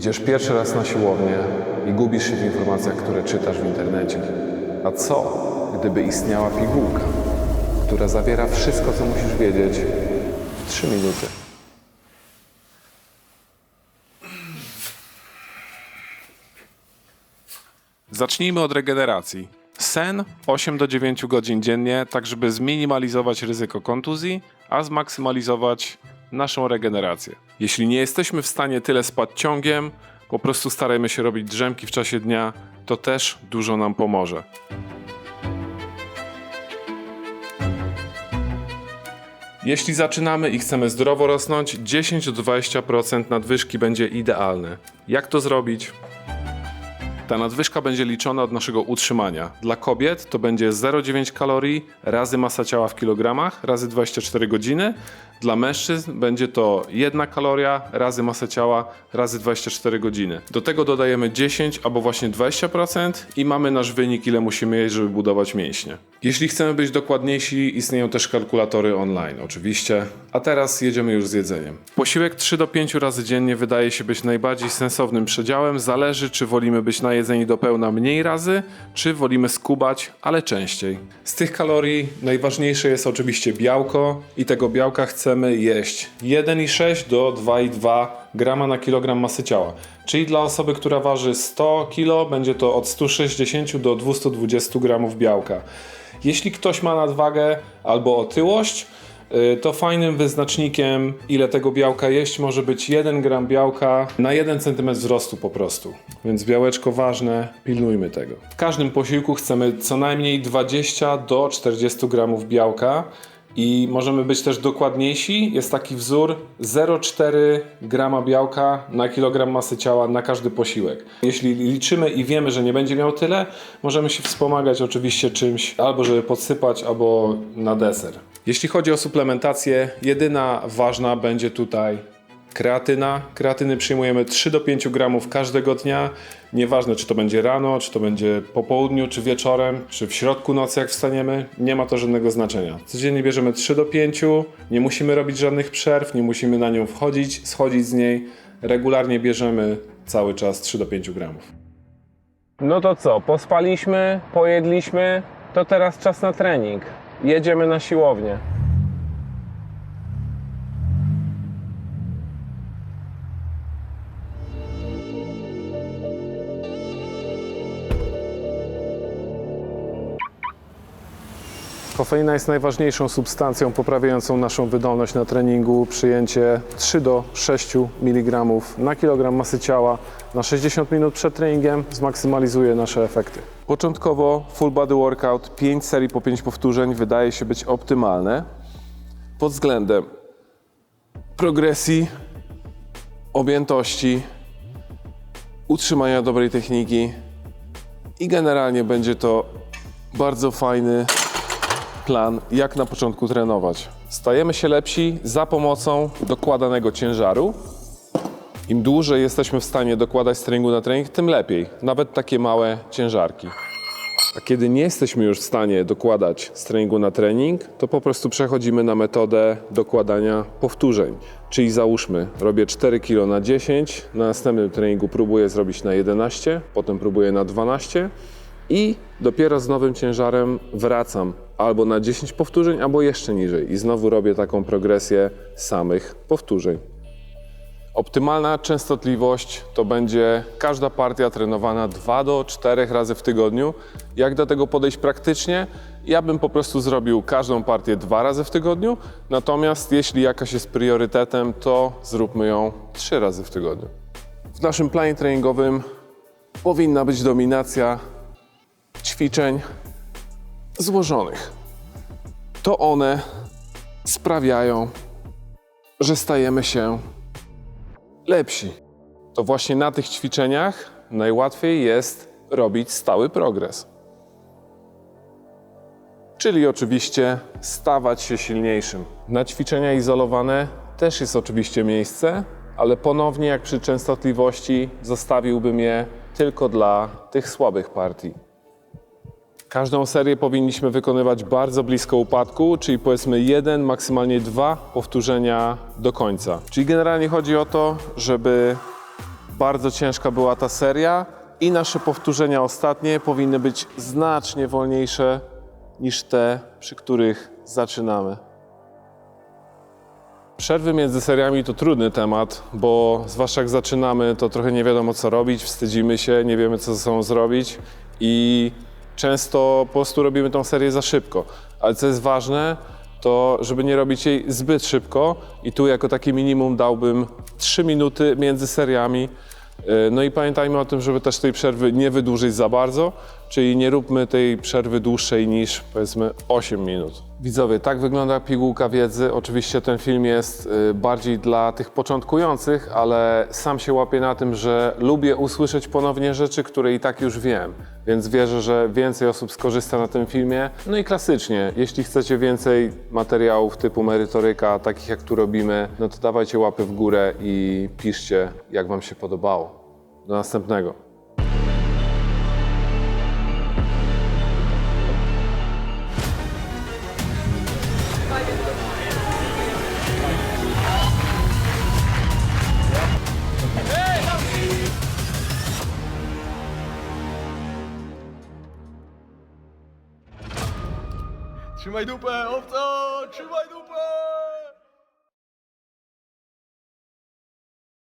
Idziesz pierwszy raz na siłownię i gubisz się w informacjach, które czytasz w internecie. A co, gdyby istniała pigułka, która zawiera wszystko, co musisz wiedzieć w 3 minuty? Zacznijmy od regeneracji. Sen 8 do 9 godzin dziennie, tak żeby zminimalizować ryzyko kontuzji, a zmaksymalizować naszą regenerację. Jeśli nie jesteśmy w stanie tyle spać ciągiem, po prostu starajmy się robić drzemki w czasie dnia, to też dużo nam pomoże. Jeśli zaczynamy i chcemy zdrowo rosnąć, 10-20% nadwyżki będzie idealne. Jak to zrobić? Ta nadwyżka będzie liczona od naszego utrzymania. Dla kobiet to będzie 0,9 kalorii razy masa ciała w kilogramach razy 24 godziny. Dla mężczyzn będzie to 1 kaloria razy masa ciała razy 24 godziny. Do tego dodajemy 10 albo właśnie 20% i mamy nasz wynik, ile musimy jeść, żeby budować mięśnie. Jeśli chcemy być dokładniejsi, istnieją też kalkulatory online, oczywiście. A teraz jedziemy już z jedzeniem. Posiłek 3 do 5 razy dziennie wydaje się być najbardziej sensownym przedziałem. Zależy, czy wolimy być najedzeni do pełna mniej razy, czy wolimy skubać, ale częściej. Z tych kalorii najważniejsze jest oczywiście białko i tego białka chcemy jeść 1,6 do 2,2 grama na kilogram masy ciała. Czyli dla osoby, która waży 100 kg, będzie to od 160 do 220 gramów białka. Jeśli ktoś ma nadwagę albo otyłość, y, to fajnym wyznacznikiem, ile tego białka jeść, może być 1 gram białka na 1 cm wzrostu po prostu. Więc białeczko ważne, pilnujmy tego. W każdym posiłku chcemy co najmniej 20 do 40 gramów białka. I możemy być też dokładniejsi. Jest taki wzór 0,4 grama białka na kilogram masy ciała na każdy posiłek. Jeśli liczymy i wiemy, że nie będzie miał tyle, możemy się wspomagać oczywiście czymś, albo żeby podsypać, albo na deser. Jeśli chodzi o suplementację, jedyna ważna będzie tutaj kreatyna. Kreatyny przyjmujemy 3 do 5 gramów każdego dnia. Nieważne, czy to będzie rano, czy to będzie po południu, czy wieczorem, czy w środku nocy, jak wstaniemy, nie ma to żadnego znaczenia. Codziennie bierzemy 3 do 5, nie musimy robić żadnych przerw, nie musimy na nią wchodzić, schodzić z niej. Regularnie bierzemy cały czas 3 do 5 gramów. No to co, pospaliśmy, pojedliśmy, to teraz czas na trening. Jedziemy na siłownię. Kofeina jest najważniejszą substancją poprawiającą naszą wydolność na treningu. Przyjęcie 3 do 6 mg na kilogram masy ciała na 60 minut przed treningiem zmaksymalizuje nasze efekty. Początkowo full body workout 5 serii po 5 powtórzeń wydaje się być optymalne pod względem progresji, objętości, utrzymania dobrej techniki i generalnie będzie to bardzo fajny plan, jak na początku trenować. Stajemy się lepsi za pomocą dokładanego ciężaru. Im dłużej jesteśmy w stanie dokładać z treningu na trening, tym lepiej. Nawet takie małe ciężarki. A kiedy nie jesteśmy już w stanie dokładać z treningu na trening, to po prostu przechodzimy na metodę dokładania powtórzeń. Czyli załóżmy, robię 4 kg na 10, na następnym treningu próbuję zrobić na 11, potem próbuję na 12 i dopiero z nowym ciężarem wracam albo na 10 powtórzeń, albo jeszcze niżej. I znowu robię taką progresję samych powtórzeń. Optymalna częstotliwość to będzie każda partia trenowana 2 do 4 razy w tygodniu. Jak do tego podejść praktycznie? Ja bym po prostu zrobił każdą partię dwa razy w tygodniu, natomiast jeśli jakaś jest priorytetem, to zróbmy ją 3 razy w tygodniu. W naszym planie treningowym powinna być dominacja ćwiczeń złożonych. To one sprawiają, że stajemy się lepsi. To właśnie na tych ćwiczeniach najłatwiej jest robić stały progres. Czyli oczywiście stawać się silniejszym. Na ćwiczenia izolowane też jest oczywiście miejsce, ale ponownie jak przy częstotliwości zostawiłbym je tylko dla tych słabych partii. Każdą serię powinniśmy wykonywać bardzo blisko upadku, czyli powiedzmy jeden, maksymalnie dwa powtórzenia do końca. Czyli generalnie chodzi o to, żeby bardzo ciężka była ta seria i nasze powtórzenia ostatnie powinny być znacznie wolniejsze niż te, przy których zaczynamy. Przerwy między seriami to trudny temat, bo zwłaszcza jak zaczynamy, to trochę nie wiadomo co robić, wstydzimy się, nie wiemy co ze sobą zrobić i często po prostu robimy tą serię za szybko. Ale co jest ważne, to żeby nie robić jej zbyt szybko i tu jako takie minimum dałbym 3 minuty między seriami. Yy, No i pamiętajmy o tym, żeby też tej przerwy nie wydłużyć za bardzo, czyli nie róbmy tej przerwy dłuższej niż powiedzmy 8 minut. Widzowie, tak wygląda pigułka wiedzy. Oczywiście ten film jest y, bardziej dla tych początkujących, ale sam się łapię na tym, że lubię usłyszeć ponownie rzeczy, które i tak już wiem. Więc wierzę, że więcej osób skorzysta na tym filmie. No i klasycznie, jeśli chcecie więcej materiałów typu merytoryka, takich jak tu robimy, no to dawajcie łapy w górę i piszcie, jak Wam się podobało. Do następnego. Trzymaj dupę, owco! Trzymaj dupę!